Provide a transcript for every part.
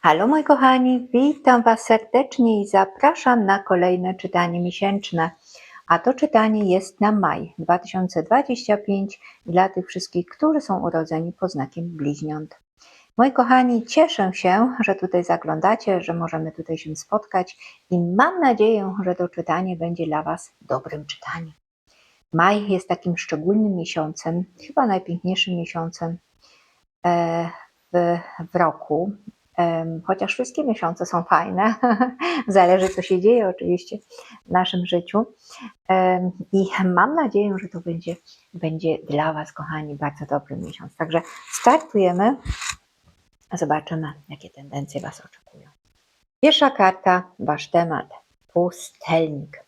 Halo moi kochani, witam Was serdecznie i zapraszam na kolejne czytanie miesięczne. A to czytanie jest na maj 2025 dla tych wszystkich, którzy są urodzeni pod znakiem bliźniąt. Moi kochani, cieszę się, że tutaj zaglądacie, że możemy tutaj się spotkać i mam nadzieję, że to czytanie będzie dla Was dobrym czytaniem. Maj jest takim szczególnym miesiącem, chyba najpiękniejszym miesiącem e, w, w roku, chociaż wszystkie miesiące są fajne, zależy co się dzieje oczywiście w naszym życiu. I mam nadzieję, że to będzie, będzie dla Was, kochani, bardzo dobry miesiąc. Także startujemy, zobaczymy, jakie tendencje Was oczekują. Pierwsza karta, Wasz temat, pustelnik.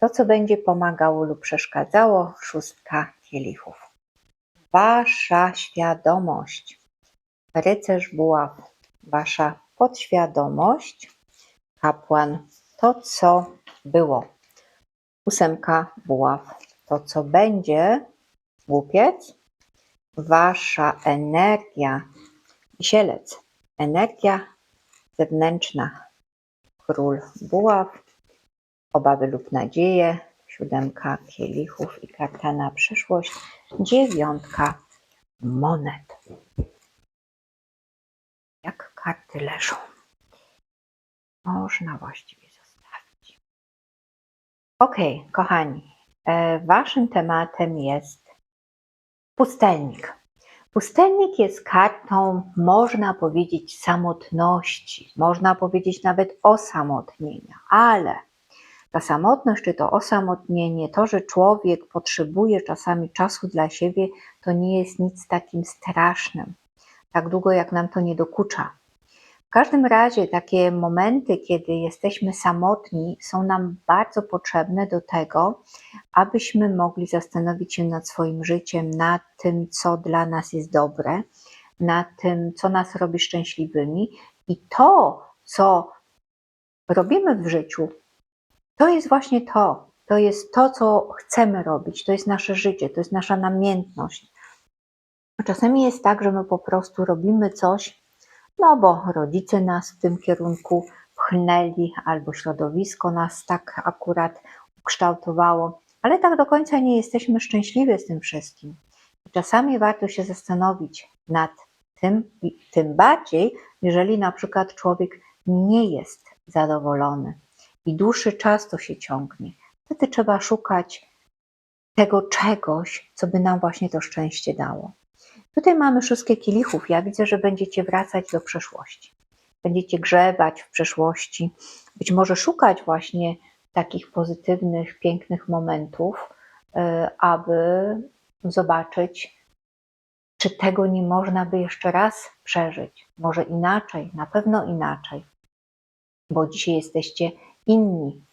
To, co będzie pomagało lub przeszkadzało, szóstka kielichów. Wasza świadomość, rycerz buław, wasza podświadomość, kapłan, to co było. Ósemka buław, to co będzie, głupiec, wasza energia, wisielec, energia zewnętrzna, król buław, obawy lub nadzieje, siódemka kielichów i karta na przyszłość, dziewiątka monet karty leżą. Można właściwie zostawić. Ok, kochani, e, waszym tematem jest pustelnik. Pustelnik jest kartą, można powiedzieć, samotności, można powiedzieć nawet osamotnienia, ale ta samotność czy to osamotnienie, to, że człowiek potrzebuje czasami czasu dla siebie, to nie jest nic takim strasznym tak długo jak nam to nie dokucza. Każdym razie takie momenty, kiedy jesteśmy samotni, są nam bardzo potrzebne do tego, abyśmy mogli zastanowić się nad swoim życiem, nad tym, co dla nas jest dobre, nad tym, co nas robi szczęśliwymi i to, co robimy w życiu, to jest właśnie to. To jest to, co chcemy robić, to jest nasze życie, to jest nasza namiętność. Czasami jest tak, że my po prostu robimy coś, no bo rodzice nas w tym kierunku pchnęli, albo środowisko nas tak akurat ukształtowało, ale tak do końca nie jesteśmy szczęśliwi z tym wszystkim. Czasami warto się zastanowić nad tym, tym bardziej, jeżeli na przykład człowiek nie jest zadowolony i dłuższy czas to się ciągnie. Wtedy trzeba szukać tego czegoś, co by nam właśnie to szczęście dało. Tutaj mamy szóstkę kielichów. Ja widzę, że będziecie wracać do przeszłości. Będziecie grzebać w przeszłości, być może szukać właśnie takich pozytywnych, pięknych momentów, e, aby zobaczyć, czy tego nie można by jeszcze raz przeżyć. Może inaczej, na pewno inaczej, bo dzisiaj jesteście inni.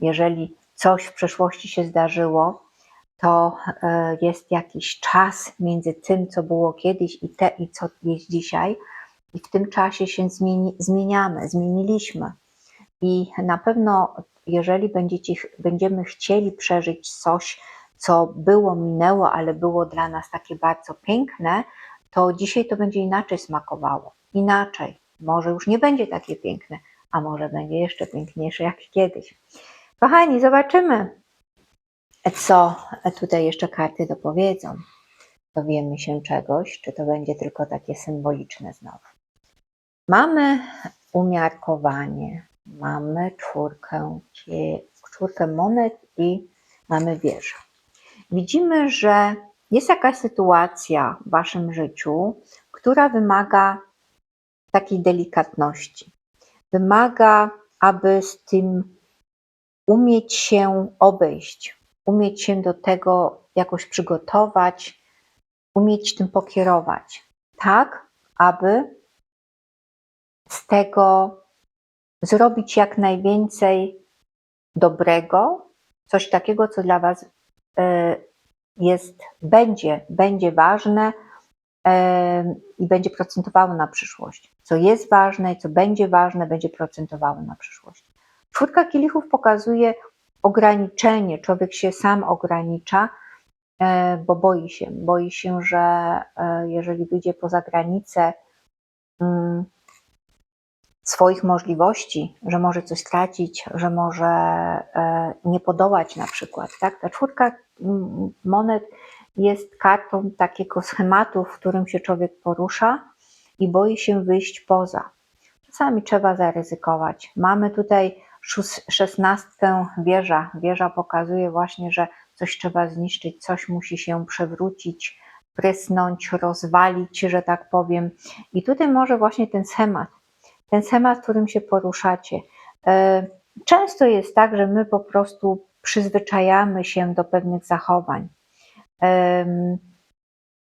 Jeżeli coś w przeszłości się zdarzyło, to e, jest jakiś czas między tym, co było kiedyś i te, i co jest dzisiaj. I w tym czasie się zmieni, zmieniamy, zmieniliśmy. I na pewno, jeżeli będziecie, będziemy chcieli przeżyć coś, co było, minęło, ale było dla nas takie bardzo piękne, to dzisiaj to będzie inaczej smakowało. Inaczej. Może już nie będzie takie piękne, a może będzie jeszcze piękniejsze jak kiedyś. Kochani, zobaczymy, co tutaj jeszcze karty dopowiedzą? Dowiemy się czegoś, czy to będzie tylko takie symboliczne znowu. Mamy umiarkowanie, mamy czwórkę, czwórkę monet i mamy wieżę. Widzimy, że jest jakaś sytuacja w waszym życiu, która wymaga takiej delikatności. Wymaga, aby z tym umieć się obejść, umieć się do tego jakoś przygotować, umieć tym pokierować, tak, aby z tego zrobić jak najwięcej dobrego, coś takiego, co dla Was e, jest, będzie, będzie ważne e, i będzie procentowało na przyszłość. Co jest ważne i co będzie ważne, będzie procentowało na przyszłość. Czwórka kielichów pokazuje ograniczenie, człowiek się sam ogranicza, e, bo boi się, boi się, że e, jeżeli wyjdzie poza granicę, mm, swoich możliwości, że może coś stracić, że może e, nie podołać na przykład. Tak? Ta czwórka mm, monet jest kartą takiego schematu, w którym się człowiek porusza i boi się wyjść poza. Czasami trzeba zaryzykować. Mamy tutaj szesnastkę wieża. Wieża pokazuje właśnie, że coś trzeba zniszczyć, coś musi się przewrócić, prysnąć, rozwalić, że tak powiem. I tutaj może właśnie ten schemat, ten schemat, którym się poruszacie. E, Często jest tak, że my po prostu przyzwyczajamy się do pewnych zachowań.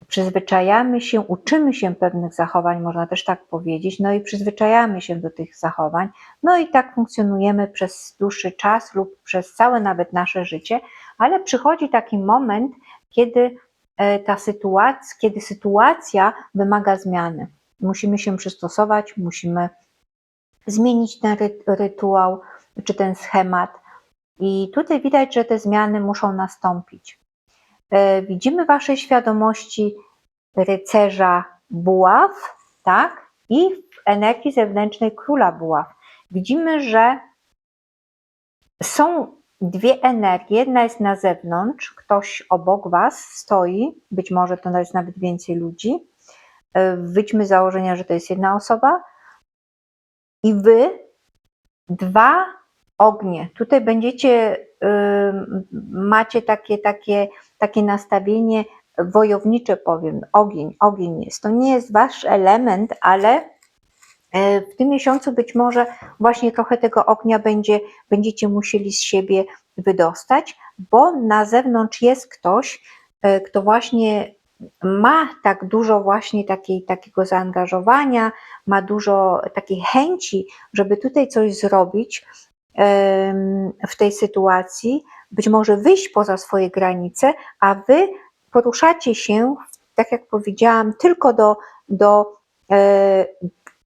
Przyzwyczajamy się, uczymy się pewnych zachowań, można też tak powiedzieć, no i przyzwyczajamy się do tych zachowań, no i tak funkcjonujemy przez dłuższy czas lub przez całe nawet nasze życie, ale przychodzi taki moment, kiedy e, ta sytuacja, kiedy sytuacja wymaga zmiany. Musimy się przystosować, musimy zmienić ten ry- rytuał czy ten schemat. I tutaj widać, że te zmiany muszą nastąpić. E, Widzimy Waszej świadomości rycerza buław, tak? I w energii zewnętrznej króla buław. Widzimy, że są dwie energie. Jedna jest na zewnątrz, ktoś obok Was stoi, być może to jest nawet więcej ludzi. E, Wyjdźmy z założenia, że to jest jedna osoba. I Wy, dwa ognie. Tutaj będziecie, ym, macie takie, takie, takie nastawienie wojownicze, powiem, ogień, ogień jest. To nie jest wasz element, ale e, w tym miesiącu być może właśnie trochę tego ognia będzie, będziecie musieli z siebie wydostać, bo na zewnątrz jest ktoś, e, kto właśnie ma tak dużo właśnie takiej, takiego zaangażowania, ma dużo takiej chęci, żeby tutaj coś zrobić w tej sytuacji, być może wyjść poza swoje granice, a wy poruszacie się, tak jak powiedziałam, tylko do, do e,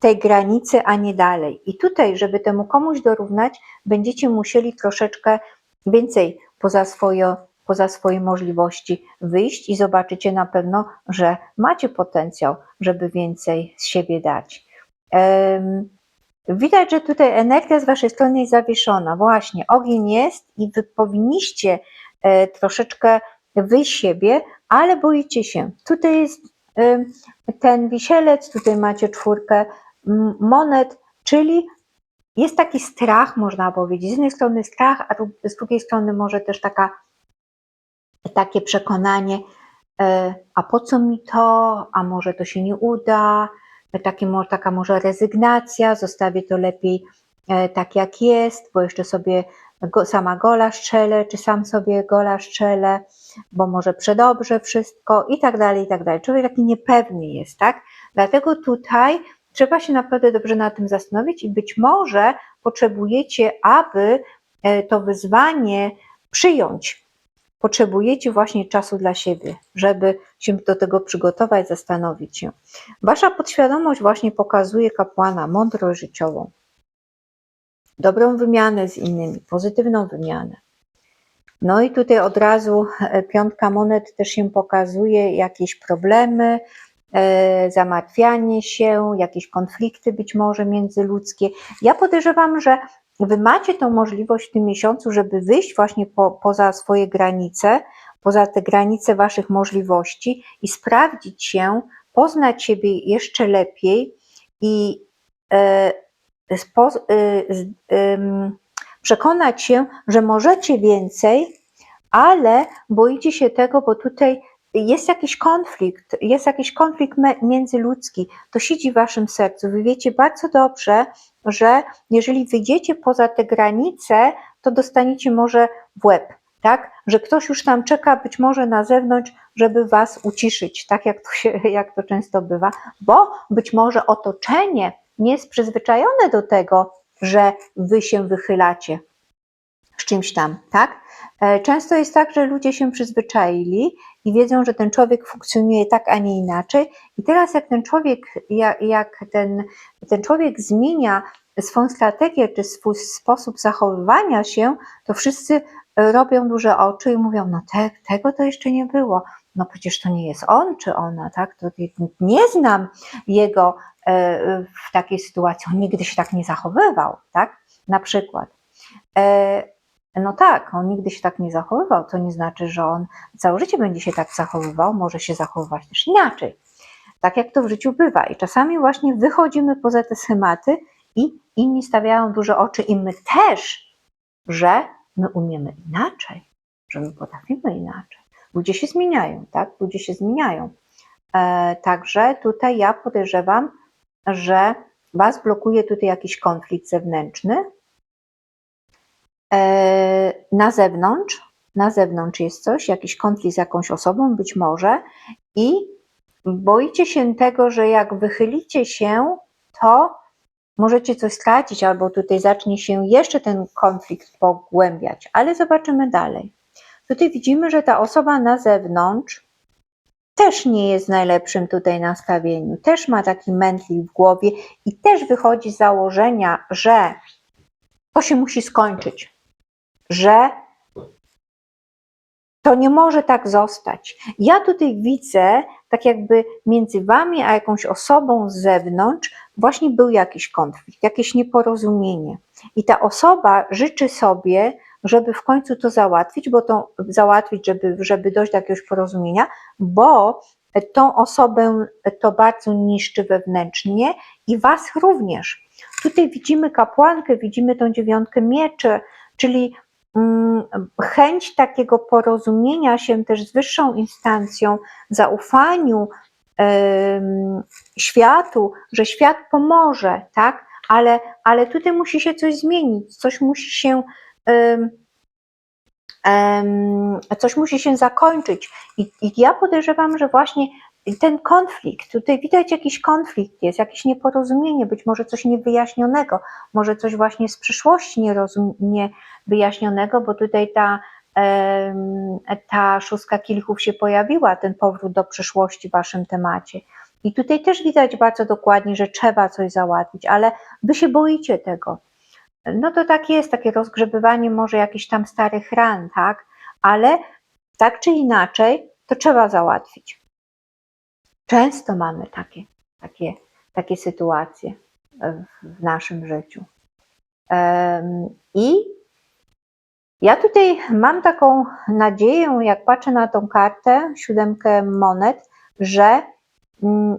tej granicy, a nie dalej. I tutaj, żeby temu komuś dorównać, będziecie musieli troszeczkę więcej poza swoje, poza swoje możliwości wyjść i zobaczycie na pewno, że macie potencjał, żeby więcej z siebie dać. Widać, że tutaj energia z Waszej strony jest zawieszona. Właśnie, ogień jest i Wy powinniście e, troszeczkę wyjść siebie, ale boicie się. Tutaj jest e, ten wisielec, tutaj macie czwórkę monet, czyli jest taki strach, można powiedzieć. Z jednej strony strach, a z drugiej strony może też taka, takie przekonanie, e, a po co mi to, a może to się nie uda, takie, mo- taka może rezygnacja, zostawię to lepiej e, tak jak jest, bo jeszcze sobie go, sama gola strzelę, czy sam sobie gola strzelę, bo może przedobrze wszystko i tak dalej, i tak dalej. Człowiek taki niepewny jest, tak? Dlatego tutaj trzeba się naprawdę dobrze na tym zastanowić i być może potrzebujecie, aby e, to wyzwanie przyjąć. Potrzebujecie właśnie czasu dla siebie, żeby się do tego przygotować, zastanowić się. Wasza podświadomość właśnie pokazuje kapłana mądrość życiową, dobrą wymianę z innymi, pozytywną wymianę. No i tutaj od razu e, piątka monet też się pokazuje jakieś problemy, e, zamartwianie się, jakieś konflikty być może międzyludzkie. Ja podejrzewam, że Wy macie tą możliwość w tym miesiącu, żeby wyjść właśnie po, poza swoje granice, poza te granice Waszych możliwości i sprawdzić się, poznać siebie jeszcze lepiej i e, spo, e, przekonać się, że możecie więcej, ale boicie się tego, bo tutaj jest jakiś konflikt, jest jakiś konflikt międzyludzki, to siedzi w waszym sercu. Wy wiecie bardzo dobrze, że jeżeli wyjdziecie poza te granice, to dostaniecie może w łeb, tak? Że ktoś już tam czeka być może na zewnątrz, żeby was uciszyć, tak jak to, się, jak to często bywa, bo być może otoczenie nie jest przyzwyczajone do tego, że wy się wychylacie z czymś tam, tak? E, Często jest tak, że ludzie się przyzwyczaili i wiedzą, że ten człowiek funkcjonuje tak, a nie inaczej. I teraz jak ten człowiek, jak, jak ten, ten człowiek zmienia swoją strategię czy swój sposób zachowywania się, to wszyscy e, robią duże oczy i mówią, no te, tego to jeszcze nie było. No przecież to nie jest on czy ona, tak? To nie- znam jego e, w takiej sytuacji. On nigdy się tak nie zachowywał, tak? Na przykład. No tak, on nigdy się tak nie zachowywał, to nie znaczy, że on całe życie będzie się tak zachowywał, może się zachowywać też inaczej. Tak jak to w życiu bywa. I czasami właśnie wychodzimy poza te schematy i inni stawiają duże oczy i my też, że my umiemy inaczej, że my potrafimy inaczej. Ludzie się zmieniają, tak? Ludzie się zmieniają. E, także tutaj ja podejrzewam, że Was blokuje tutaj jakiś konflikt zewnętrzny. E, na zewnątrz, na zewnątrz jest coś, jakiś konflikt z jakąś osobą, być może, i boicie się tego, że jak wychylicie się, to możecie coś stracić, albo tutaj zacznie się jeszcze ten konflikt pogłębiać, ale zobaczymy dalej. Tutaj widzimy, że ta osoba na zewnątrz też nie jest w najlepszym tutaj nastawieniu, też ma taki mętlik w głowie i też wychodzi z założenia, że to się musi skończyć, że to nie może tak zostać. Ja tutaj widzę, tak jakby między wami a jakąś osobą z zewnątrz właśnie był jakiś konflikt, jakieś nieporozumienie. I ta osoba życzy sobie, żeby w końcu to załatwić, bo to załatwić, żeby, żeby dojść do jakiegoś porozumienia, bo tą osobę to bardzo niszczy wewnętrznie i was również. Tutaj widzimy kapłankę, widzimy tą dziewiątkę mieczy, czyli chęć takiego porozumienia się też z wyższą instancją, zaufaniu światu, że świat pomoże, tak? Ale, ale tutaj musi się coś zmienić, coś musi się coś musi się zakończyć. I, I ja podejrzewam, że właśnie ten konflikt, tutaj widać jakiś konflikt jest, jakieś nieporozumienie, być może coś niewyjaśnionego, może coś właśnie z przyszłości niewyjaśnionego, bo tutaj ta, ta szóstka kilchów się pojawiła, ten powrót do przyszłości w waszym temacie. I tutaj też widać bardzo dokładnie, że trzeba coś załatwić, ale wy się boicie tego. No to tak jest, takie rozgrzebywanie może jakichś tam starych ran, tak? Ale tak czy inaczej, to trzeba załatwić. Często mamy takie, takie, takie sytuacje w, w naszym życiu. I ja tutaj mam taką nadzieję, jak patrzę na tą kartę, siódemkę monet, że mm,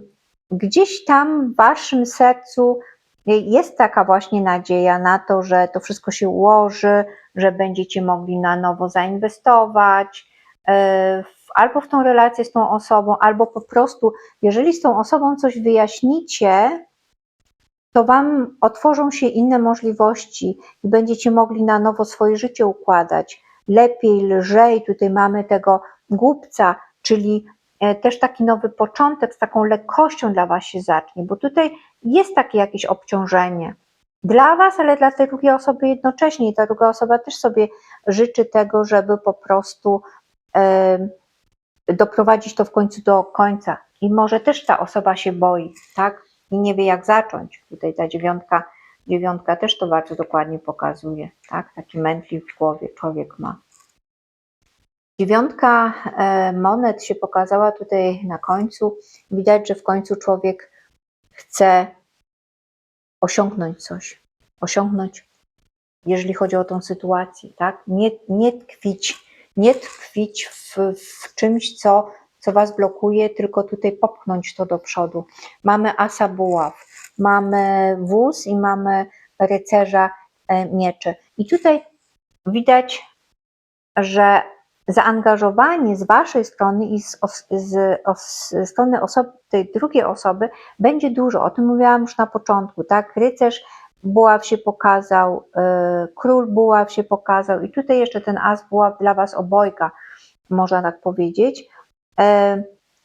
gdzieś tam w waszym sercu jest taka właśnie nadzieja na to, że to wszystko się ułoży, że będziecie mogli na nowo zainwestować e, albo w tą relację z tą osobą, albo po prostu, jeżeli z tą osobą coś wyjaśnicie, to Wam otworzą się inne możliwości i będziecie mogli na nowo swoje życie układać. Lepiej, lżej, tutaj mamy tego głupca, czyli e, też taki nowy początek z taką lekkością dla Was się zacznie, bo tutaj jest takie jakieś obciążenie dla Was, ale dla tej drugiej osoby jednocześnie i ta druga osoba też sobie życzy tego, żeby po prostu doprowadzić to w końcu do końca. I może też ta osoba się boi, tak? I nie wie jak zacząć. Tutaj ta dziewiątka, dziewiątka też to bardzo dokładnie pokazuje, tak? Taki mętlik w głowie człowiek ma. Dziewiątka e, monet się pokazała tutaj na końcu. Widać, że w końcu człowiek chce osiągnąć coś, osiągnąć, jeżeli chodzi o tą sytuację, tak? Nie, nie tkwić, nie tkwić w, w czymś, co, co was blokuje, tylko tutaj popchnąć to do przodu. Mamy asa buław, mamy wóz i mamy rycerza e, mieczy. I tutaj widać, że zaangażowanie z waszej strony i z, os, z, os, z strony osoby, tej drugiej osoby będzie dużo. O tym mówiłam już na początku, tak? Rycerz buław się pokazał, y, król buław się pokazał i tutaj jeszcze ten as buław dla was obojga, można tak powiedzieć. Y,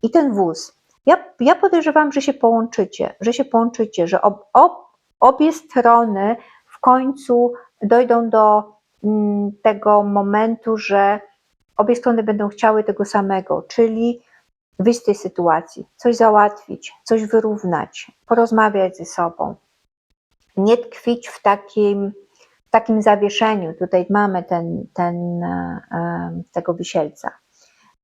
I ten wóz. Ja, ja podejrzewam, że się połączycie, że się połączycie, że ob, ob, obie strony w końcu dojdą do mm, tego momentu, że obie strony będą chciały tego samego, czyli wyjść z tej sytuacji, coś załatwić, coś wyrównać, porozmawiać ze sobą, nie tkwić w takim, w takim zawieszeniu. Tutaj mamy ten, ten, e, e, tego wisielca.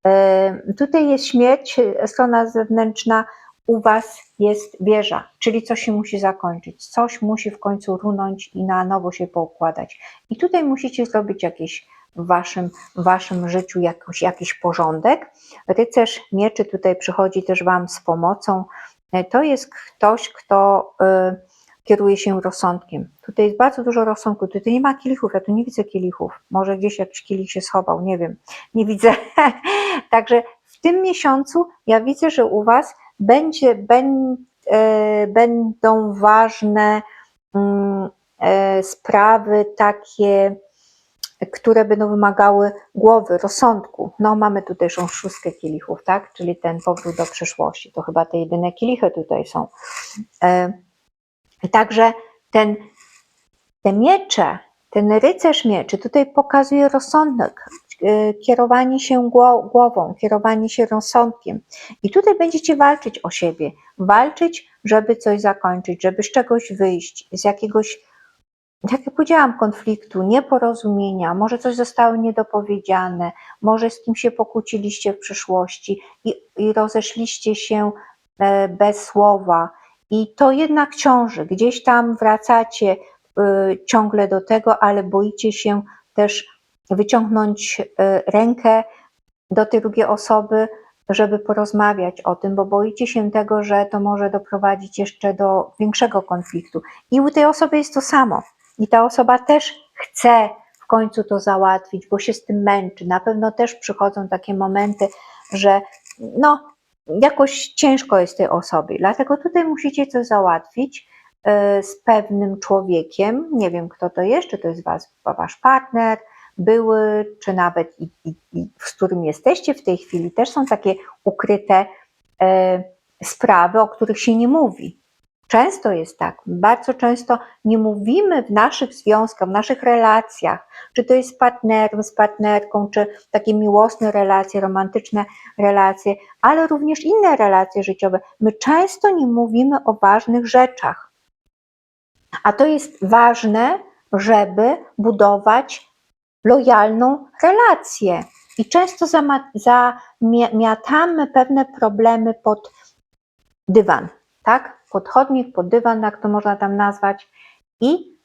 E, Tutaj jest śmierć, strona zewnętrzna u Was jest wieża, czyli coś się musi zakończyć, coś musi w końcu runąć i na nowo się poukładać. I tutaj musicie zrobić jakieś w Waszym, w waszym życiu jakoś, jakiś porządek. Rycerz mieczy tutaj przychodzi też Wam z pomocą. To jest ktoś, kto y, kieruje się rozsądkiem. Tutaj jest bardzo dużo rozsądku. Tutaj nie ma kielichów, ja tu nie widzę kielichów. Może gdzieś jakiś kielich się schował, nie wiem. Nie widzę. Także w tym miesiącu ja widzę, że u Was będzie, ben, e, będą ważne mm, e, sprawy takie, które będą wymagały głowy, rozsądku. No mamy tutaj tą szóstkę kielichów, tak? Czyli ten powrót do przyszłości. To chyba te jedyne kielichy tutaj są. E, Także ten, te miecze, ten rycerz mieczy tutaj pokazuje rozsądek, e, kierowanie się gło- głową, kierowanie się rozsądkiem. I tutaj będziecie walczyć o siebie, walczyć, żeby coś zakończyć, żeby z czegoś wyjść, z jakiegoś, jak ja powiedziałam, konfliktu, nieporozumienia, może coś zostało niedopowiedziane, może z kim się pokłóciliście w przyszłości i, i rozeszliście się e, bez słowa. I to jednak ciąży. Gdzieś tam wracacie y, ciągle do tego, ale boicie się też wyciągnąć y, rękę do tej drugiej osoby, żeby porozmawiać o tym, bo boicie się tego, że to może doprowadzić jeszcze do większego konfliktu. I u tej osoby jest to samo. I ta osoba też chce w końcu to załatwić, bo się z tym męczy. Na pewno też przychodzą takie momenty, że no, jakoś ciężko jest tej osobie. Dlatego tutaj musicie coś załatwić e, z pewnym człowiekiem. Nie wiem, kto to jest, czy to jest was, wasz partner, były, czy nawet i, i, i z którym jesteście w tej chwili. Też są takie ukryte e, sprawy, o których się nie mówi. Często jest tak, bardzo często nie mówimy w naszych związkach, w naszych relacjach, czy to jest z partnerem, z partnerką, czy takie miłosne relacje, romantyczne relacje, ale również inne relacje życiowe. My często nie mówimy o ważnych rzeczach. A to jest ważne, żeby budować lojalną relację. I często zamiatamy pewne problemy pod dywan, tak? Pod chodnik, pod dywan, jak to można tam nazwać. I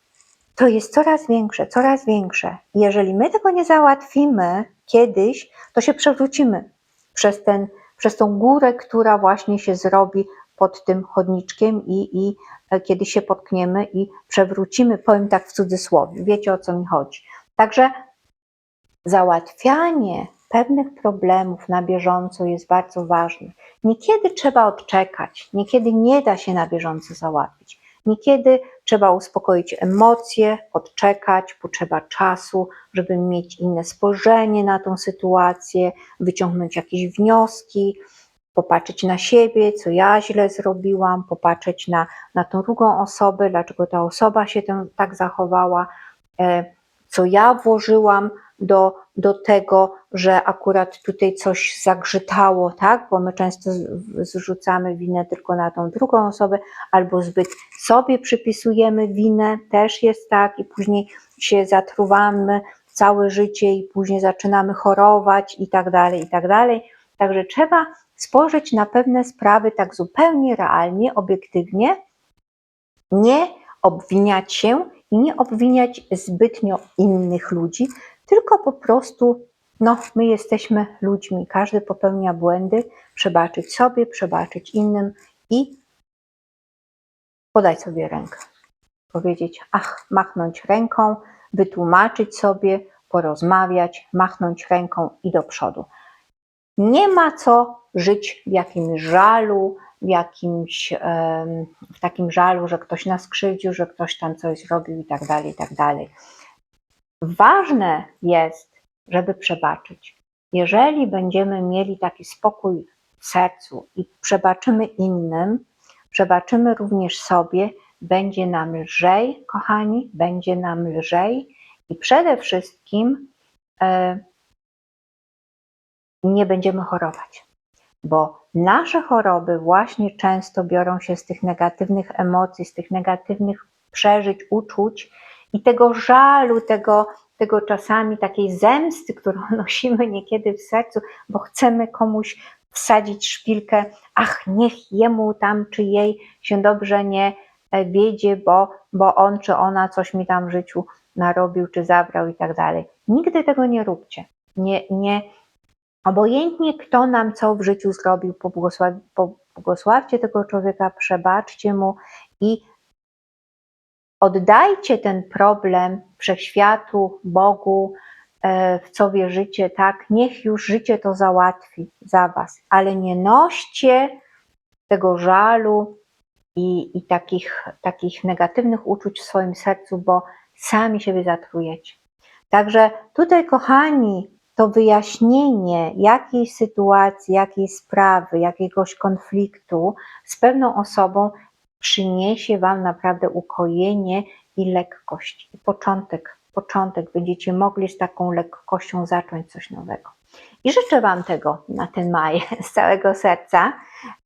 to jest coraz większe, coraz większe. Jeżeli my tego nie załatwimy kiedyś, to się przewrócimy przez, ten, przez tą górę, która właśnie się zrobi pod tym chodniczkiem i, i e, kiedy się potkniemy i przewrócimy, powiem tak w cudzysłowie, wiecie o co mi chodzi. Także załatwianie pewnych problemów na bieżąco jest bardzo ważne. Niekiedy trzeba odczekać, niekiedy nie da się na bieżąco załatwić. Niekiedy trzeba uspokoić emocje, odczekać, potrzeba czasu, żeby mieć inne spojrzenie na tą sytuację, wyciągnąć jakieś wnioski, popatrzeć na siebie, co ja źle zrobiłam, popatrzeć na, na tą drugą osobę, dlaczego ta osoba się tam tak zachowała, e, co ja włożyłam do, do tego, że akurat tutaj coś zagrzytało, tak? Bo my często zrzucamy winę tylko na tą drugą osobę, albo zbyt sobie przypisujemy winę, też jest tak, i później się zatruwamy całe życie, i później zaczynamy chorować, i tak dalej, i tak dalej. Także trzeba spojrzeć na pewne sprawy tak zupełnie realnie, obiektywnie, nie obwiniać się i nie obwiniać zbytnio innych ludzi, tylko po prostu, no, my jesteśmy ludźmi, każdy popełnia błędy, przebaczyć sobie, przebaczyć innym i podać sobie rękę. Powiedzieć, ach, machnąć ręką, wytłumaczyć sobie, porozmawiać, machnąć ręką i do przodu. Nie ma co żyć w jakimś żalu, w jakimś w takim żalu, że ktoś nas krzywdził, że ktoś tam coś zrobił i tak dalej, i tak dalej. Ważne jest, żeby przebaczyć. Jeżeli będziemy mieli taki spokój w sercu i przebaczymy innym, przebaczymy również sobie, będzie nam lżej, kochani, będzie nam lżej i przede wszystkim e, nie będziemy chorować, bo nasze choroby właśnie często biorą się z tych negatywnych emocji, z tych negatywnych przeżyć, uczuć i tego żalu, tego, tego czasami takiej zemsty, którą nosimy niekiedy w sercu, bo chcemy komuś wsadzić szpilkę, ach, niech jemu tam czy jej się dobrze nie e, wiedzie, bo, bo on czy ona coś mi tam w życiu narobił czy zabrał i tak dalej. Nigdy tego nie róbcie. Nie, nie, obojętnie kto nam co w życiu zrobił, pobłogosław, pobłogosławcie tego człowieka, przebaczcie mu i oddajcie ten problem wszechświatu, Bogu, e, w co wierzycie, tak, niech już życie to załatwi za was, ale nie noście tego żalu i, i takich, takich negatywnych uczuć w swoim sercu, bo sami siebie zatrujecie. Także tutaj, kochani, to wyjaśnienie jakiejś sytuacji, jakiejś sprawy, jakiegoś konfliktu z pewną osobą przyniesie Wam naprawdę ukojenie i lekkość. I początek, początek będziecie mogli z taką lekkością zacząć coś nowego. I życzę Wam tego na ten maj z całego serca.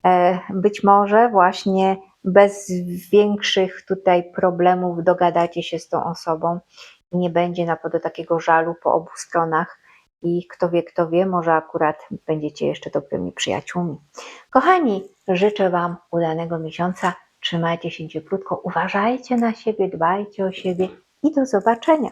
E, Być może właśnie bez większych tutaj problemów dogadacie się z tą osobą nie będzie na do takiego żalu po obu stronach. I kto wie, kto wie, może akurat będziecie jeszcze dobrymi przyjaciółmi. Kochani, życzę Wam udanego miesiąca. Trzymajcie się cieplutko, uważajcie na siebie, dbajcie o siebie i do zobaczenia.